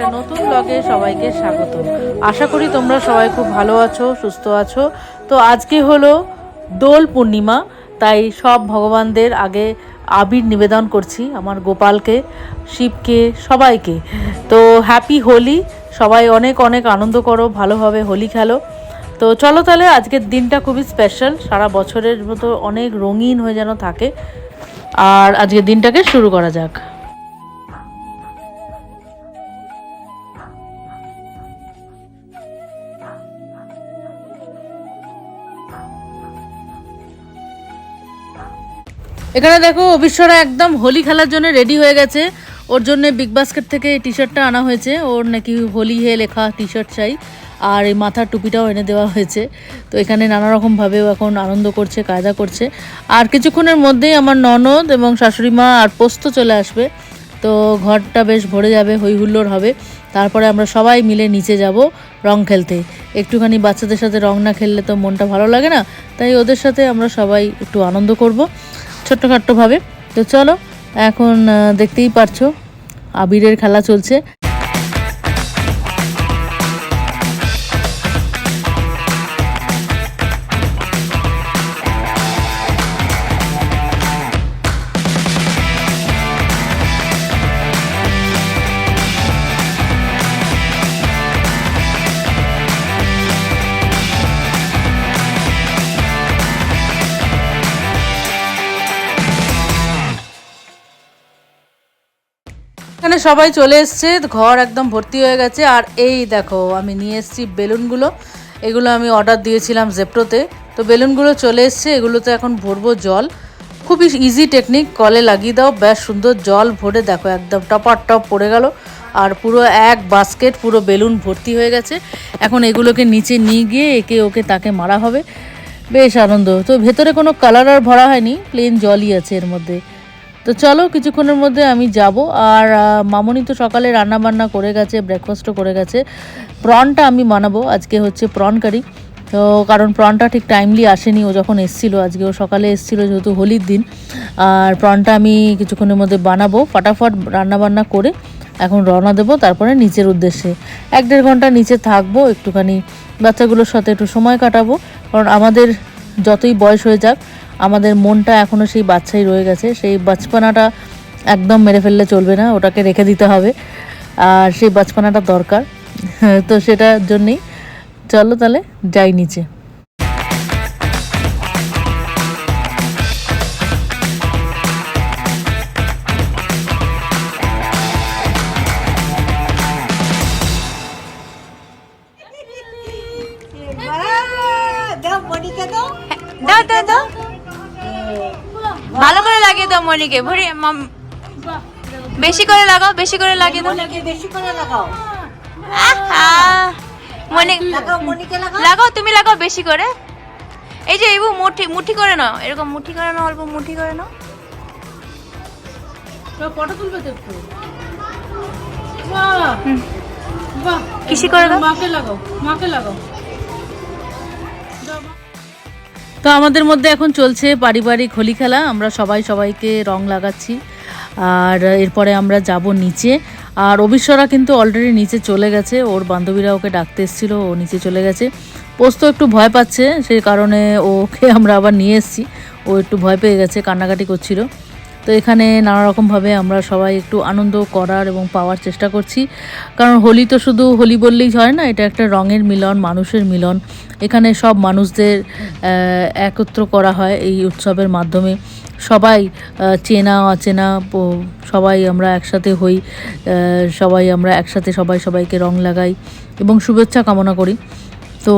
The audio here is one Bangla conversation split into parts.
থেকে সবাইকে স্বাগত। আশা করি তোমরা সবাই খুব ভালো আছো, সুস্থ আছো। তো আজকে হলো দোল পূর্ণিমা, তাই সব ভগবানদের আগে আবির নিবেদন করছি আমার গোপালকে, শিবকে, সবাইকে। তো হ্যাপি হোলি। সবাই অনেক অনেক আনন্দ করো, ভালোভাবে হোলি খেলো। তো চলো তাহলে আজকের দিনটা খুবই স্পেশাল সারা বছরের মতো অনেক রঙিন হয়ে যেন থাকে। আর আজকের দিনটাকে শুরু করা যাক। এখানে দেখো অবিশ্বরা একদম হোলি খেলার জন্য রেডি হয়ে গেছে। ওর জন্য বিগ বাস্কেট থেকে টি শার্টটা আনা হয়েছে। ওর নাকি হোলি হে লেখা টি শার্ট চাই। আর এই মাথার টুপিটাও এনে দেওয়া হয়েছে। তো এখানে নানা রকমভাবেও এখন আনন্দ করছে, কায়দা করছে। আর কিছুক্ষণের মধ্যেই আমার ননদ এবং শাশুড়ি মা আর পোস্ত চলে আসবে। তো ঘরটা বেশ ভরে যাবে হই হুল্লোড় হবে। তারপরে আমরা সবাই মিলে নিচে যাব রং খেলতে। একটুখানি বাচ্চাদের সাথে রং না খেললে তো মনটা ভালো লাগে না। তাই ওদের সাথে আমরা সবাই একটু আনন্দ করব। ছোট্টখাট্টোভাবে। তো চলো এখন দেখতেই পারছ আবিরের খেলা চলছে। এখানে সবাই চলে এসছে, ঘর একদম ভর্তি হয়ে গেছে। আর এই দেখো, আমি নিয়ে এসেছি বেলুনগুলো। এগুলো আমি অর্ডার দিয়েছিলাম জেপ্টোতে তো বেলুনগুলো চলে এসছে, এগুলোতে এখন ভরবো জল। খুবই ইজি টেকনিক কলে লাগিয়ে দাও বেশ সুন্দর জল ভরে দেখো, একদম টপার টপ পড়ে গেল। আর পুরো এক বাস্কেট পুরো বেলুন ভর্তি হয়ে গেছে। এখন এগুলোকে নিচে নিয়ে গিয়ে একে ওকে তাকে মারা হবে। বেশ আনন্দ। তো ভেতরে কোনো কালার আর ভরা হয়নি প্লেন জলই আছে এর মধ্যে। তো চলো কিছুক্ষণের মধ্যে আমি যাব। আর মামনি তো সকালে রান্না বান্না করে গেছে ব্রেকফাস্টও করে গেছে। প্রনটা আমি বানাবো, আজকে হচ্ছে প্রন কারি। তো কারণ প্রনটা ঠিক টাইমলি আসেনি, ও যখন এসছিল, আজকে ও সকালে এসছিল যেহেতু হোলির দিন। আর প্রনটা আমি কিছুক্ষণের মধ্যে বানাবো, ফাটাফাট রান্না বান্না করে এখন রওনা দেবো, তারপরে নিচের উদ্দেশ্যে। এক দেড় ঘণ্টা নিচে থাকব, একটুখানি বাচ্চাগুলোর সাথে একটু সময় কাটাবো, কারণ আমাদের যতই বয়স হয়ে যাক, আমাদের মনটা এখনও সেই বাচ্চাই রয়ে গেছে। সেই বাচপানাটা একদম মেরে ফেললে চলবে না, ওটাকে রেখে দিতে হবে। আর সেই বাচপানাটা দরকার। তো সেটার জন্যেই চলো তাহলে যাই নিচে। দাও দাও দাও। ভালো করে লাগিয়ে দাও মনিকে ভরি বেশি করে লাগাও বেশি করে লাগিয়ে দাও। বেশি করে লাগাও। লাগাও মনিকে লাগাও। লাগাও তুমি লাগাও বেশি করে। এই যে এইবু মুঠি মুঠি করে নাও। এরকম মুঠি করে নাও অল্প মুঠি করে নাও। ফটো তুলবে তো একটু। কিসি করে দাও? মাকে লাগাও মাকে লাগাও। তো আমাদের মধ্যে এখন চলছে পারিবারিক হোলি খেলা। আমরা সবাই সবাইকে রং লাগাচ্ছি। আর এরপরে আমরা যাব নিচে। আর অবিশ্বরা কিন্তু অলরেডি নিচে চলে গেছে। ওর বান্ধবীরা ওকে ডাকতে এসেছিল, ও নিচে চলে গেছে। পোস্ত একটু ভয় পাচ্ছে, সেই কারণে ওকে আমরা আবার নিয়ে এসেছি। ও একটু ভয় পেয়ে গেছে, কান্নাকাটি করছিল। তো এখানে নানা রকমভাবে আমরা সবাই একটু আনন্দ করার এবং পাওয়ার চেষ্টা করছি। কারণ হোলি তো শুধু হোলি বললেই হয় না, এটা একটা রঙের মিলন, মানুষের মিলন। এখানে সব মানুষদের একত্র করা হয় এই উৎসবের মাধ্যমে। সবাই চেনা, অচেনা সবাই আমরা একসাথে হই সবাই আমরা একসাথে সবাই সবাইকে রং লাগাই এবং শুভেচ্ছা কামনা করি। তো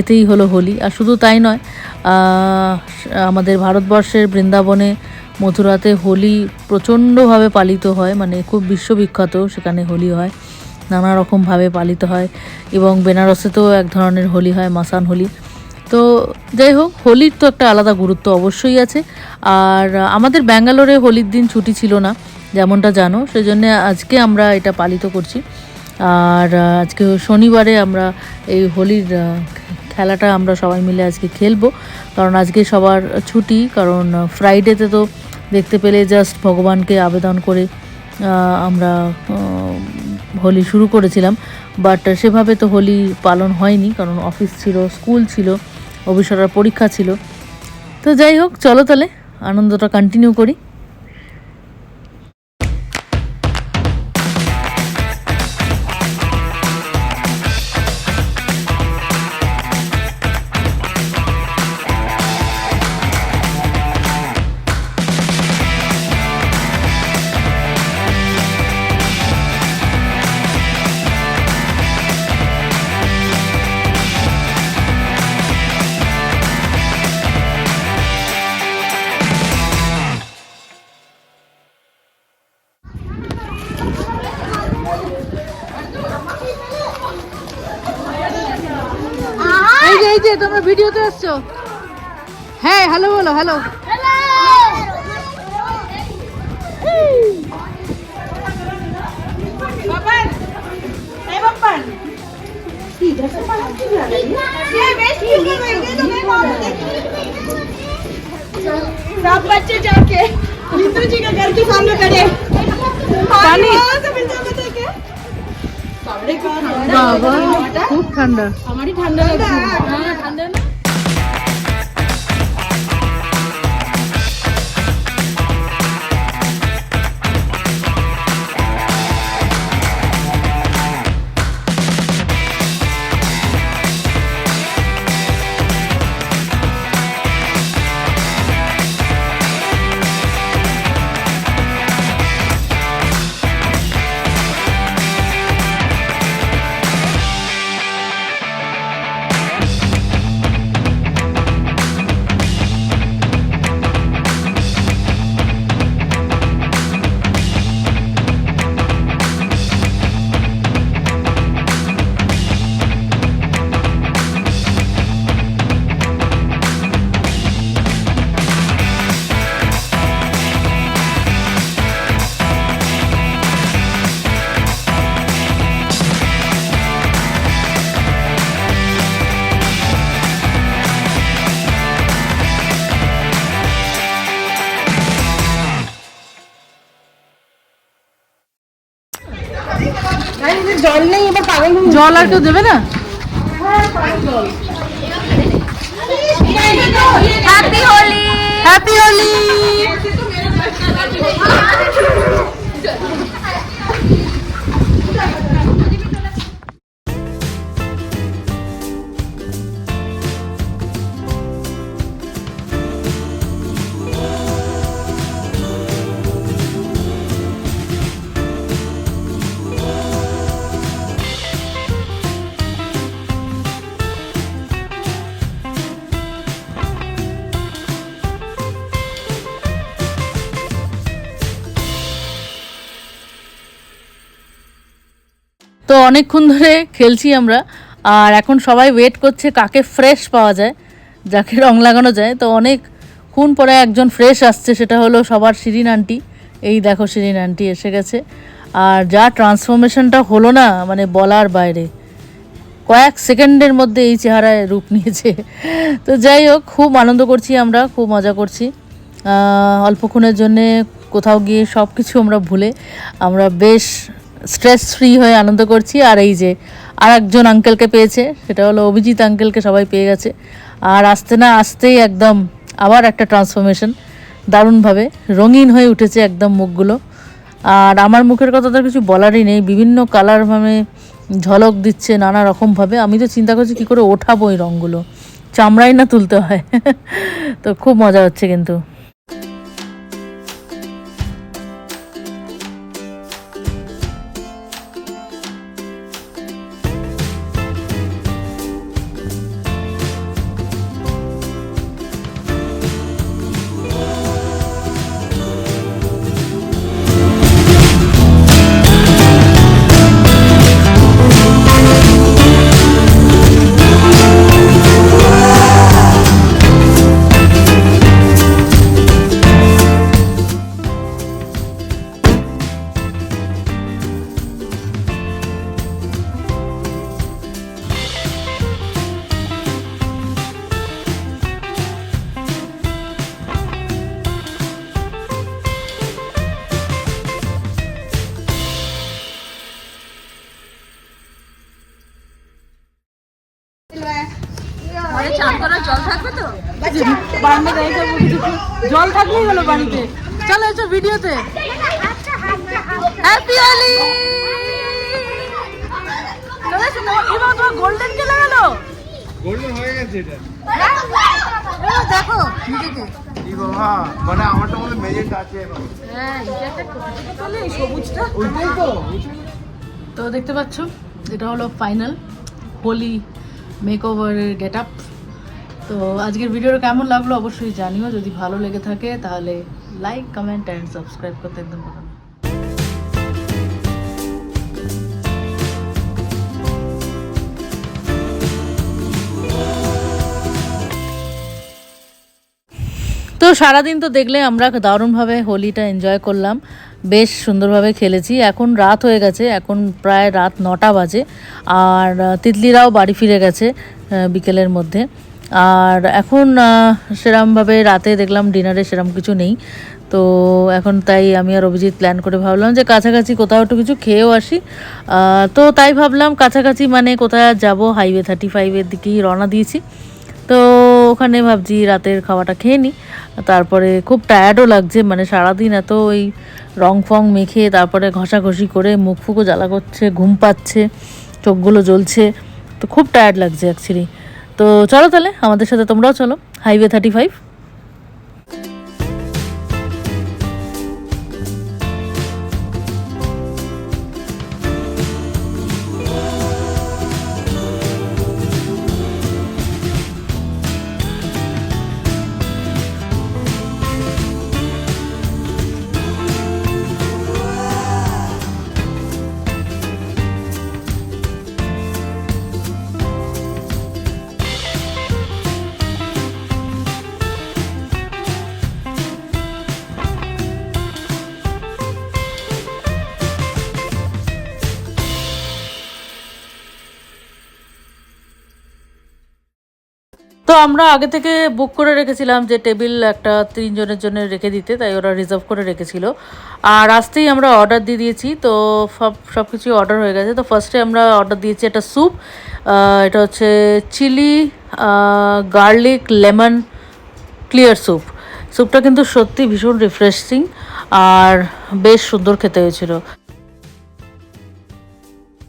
এতেই হলো হোলি। আর শুধু তাই নয় আমাদের ভারতবর্ষের বৃন্দাবনে মথুরাতে হোলি প্রচণ্ডভাবে পালিত হয় মানে খুব বিশ্ববিখ্যাত সেখানে হোলি হয় নানা রকমভাবে পালিত হয় এবং বেনারসেতেও এক ধরনের হোলি হয়, মাসান হোলি। তো যাই হোক, হোলির তো একটা আলাদা গুরুত্ব অবশ্যই আছে। আর আমাদের ব্যাঙ্গালোরে হোলির দিন ছুটি ছিল না, যেমনটা জানো সেই জন্যে আজকে আমরা এটা পালিত করছি। আর আজকে শনিবারে আমরা এই হোলির খেলাটা আমরা সবাই মিলে আজকে খেলব। কারণ আজকে সবার ছুটি, কারণ ফ্রাইডেতে তো দেখতে পেলে জাস্ট ভগবানকে আবেদন করে আমরা হোলি শুরু করেছিলাম। বাট সেভাবে তো হোলি পালন হয়নি, কারণ অফিস ছিল স্কুল ছিল, অবিসরার পরীক্ষা ছিল। তো যাই হোক, চলো তাহলে, আনন্দটা কন্টিনিউ করি। এই যে এই যে তোমরা ভিডিওতে আসছো হ্যাঁ হ্যালো বলো হ্যালো सब बच्चे जाके ঠান্ডা। আমারই ঠান্ডা লাগছে। হ্যাঁ ঠান্ডা না? জল নেই এবার পাগল জল আর কেউ দেবে না? হ্যাপি হোলি হ্যাপি হোলি অনেকক্ষণ ধরে খেলছি আমরা, আর এখন সবাই ওয়েট করছে কাকে ফ্রেশ পাওয়া যায়, যাকে রং লাগানো যায়। তো অনেক ক্ষণ পরে একজন ফ্রেশ আসছে, সেটা হলো সবার শিরিন আন্টি এই দেখো শিরিন আন্টি এসে গেছে। আর যা ট্রান্সফরমেশনটা হলো না মানে বলার বাইরে। কয়েক সেকেন্ডের মধ্যে এই চেহারায় রূপ নিয়েছে। তো যাই হোক, খুব আনন্দ করছি আমরা, খুব মজা করছি। অল্পক্ষণের জন্যে কোথাও গিয়ে সব কিছু আমরা ভুলে, আমরা বেশ স্ট্রেস ফ্রি হয়ে আনন্দ করছি। আর এই যে আর একজন আঙ্কেলকে পেয়েছে, সেটা হলো অভিজিৎ আঙ্কেলকে সবাই পেয়ে গেছে। আর আসতে না আসতেই একদম আবার একটা ট্রান্সফরমেশন দারুণভাবে রঙিন হয়ে উঠেছে একদম মুখগুলো। আর আমার মুখের কথা তো কিছু বলারই নেই, বিভিন্ন কালার মানে ঝলক দিচ্ছে নানা রকমভাবে। আমি তো চিন্তা করছি কী করে ওঠাবো এই রঙগুলো। চামড়াই না তুলতে হয়। তো খুব মজা হচ্ছে কিন্তু। জল থাকলেই হলো বাড়িতে। চলো এসো ভিডিওতে। হ্যাপি হোলি চলে এসো তোমার এবার তোমার গোল্ডেন কে লাগালো? গোল্ডেন হয়ে গেছে এটা। দেখো নিজেকে। মানে আমারটা মেজেন্ট আছে হ্যাঁ এটা একটা সবুজটা। ওইটাই তো তো দেখতে পাচ্ছ এটা হলো ফাইনাল হোলি মেক ওভারের গেট আপ তো আজকের ভিডিওটা কেমন লাগল অবশ্যই জানিও। যদি ভালো লেগে থাকে, তাহলে লাইক কমেন্ট অ্যান্ড সাবস্ক্রাইব করতে একদম ভুলো। তো সারাদিন তো দেখলে আমরা দারুণভাবে হোলিটা এনজয় করলাম। বেশ সুন্দরভাবে খেলেছি। এখন রাত হয়ে গেছে, এখন প্রায় রাত নটা বাজে। আর তিতলিরাও বাড়ি ফিরে গেছে বিকেলের মধ্যে। আর এখন সেরমভাবে রাতে দেখলাম ডিনারে সেরম কিছু নেই। তো এখন তাই আমি আর অভিজিৎ প্ল্যান করে ভাবলাম যে কাছাকাছি কোথাও একটু কিছু খেয়েও আসি। তো তাই ভাবলাম কাছাকাছি মানে কোথায় যাব? হাইওয়ে থার্টি ফাইভের দিকেই রওনা দিয়েছি। তো ওখানে ভাবছি রাতের খাওয়াটা খেয়ে নিই তারপরে খুব টায়ার্ডও লাগছে মানে সারাদিন এত ওই রং ফং মেখে তারপরে ঘষাঘষি করে মুখ ফুকও জ্বালা করছে, ঘুম পাচ্ছে, চোখগুলো জ্বলছে। তো খুব টায়ার্ড লাগছে অ্যাকচুয়ালি তো চলো তাহলে আমাদের সাথে তোমরাও চলো হাইওয়ে থার্টি ফাইভ তো আমরা আগে থেকে বুক করে রেখেছিলাম যে টেবিল একটা তিনজনের জন্য রেখে দিতে, তাই ওরা রিজার্ভ করে রেখেছিল। আর আসতেই আমরা অর্ডার দিয়ে দিয়েছি, তো সব সব কিছুই অর্ডার হয়ে গেছে। তো ফার্স্টে আমরা অর্ডার দিয়েছি একটা স্যুপ এটা হচ্ছে chilli garlic lemon clear soup স্যুপটা কিন্তু সত্যি ভীষণ রিফ্রেশিং আর বেশ সুন্দর খেতে হয়েছিল।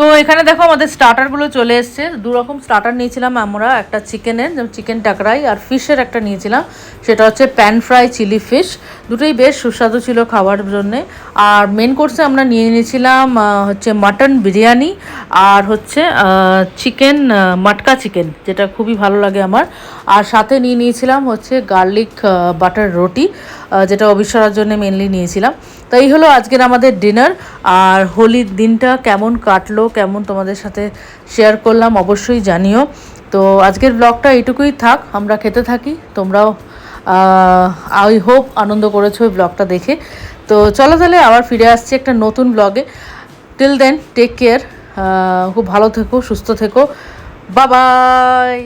তো এখানে দেখো আমাদের স্টার্টারগুলো চলে এসছে। দু রকম স্টার্টার নিয়েছিলাম আমরা, একটা চিকেনের যেমন চিকেন টাকরাই আর ফিশের একটা নিয়েছিলাম। সেটা হচ্ছে প্যান ফ্রাই চিলি ফিশ দুটোই বেশ সুস্বাদু ছিল খাওয়ার জন্যে। আর মেন কোর্সে আমরা নিয়ে নিয়েছিলাম হচ্ছে মাটন বিরিয়ানি আর হচ্ছে চিকেন মাটকা চিকেন যেটা খুবই ভালো লাগে আমার। আর সাথে নিয়ে নিয়েছিলাম হচ্ছে গার্লিক বাটার রুটি যেটা অবিশ্বরার জন্য মেনলি নিয়েছিলাম। তো এই হলো আজকের আমাদের ডিনার আর হোলির দিনটা কেমন কাটলো, কেমন তোমাদের সাথে শেয়ার করলাম অবশ্যই জানিও। তো আজকের ব্লগটা এইটুকুই থাক, আমরা খেতে থাকি, তোমরাও আই হোপ আনন্দ করেছ ওই ব্লগটা দেখে। তো চলো তাহলে আবার ফিরে আসছি একটা নতুন ব্লগে টিল দেন টেক কেয়ার খুব ভালো থেকো, সুস্থ থেকো। বাবাই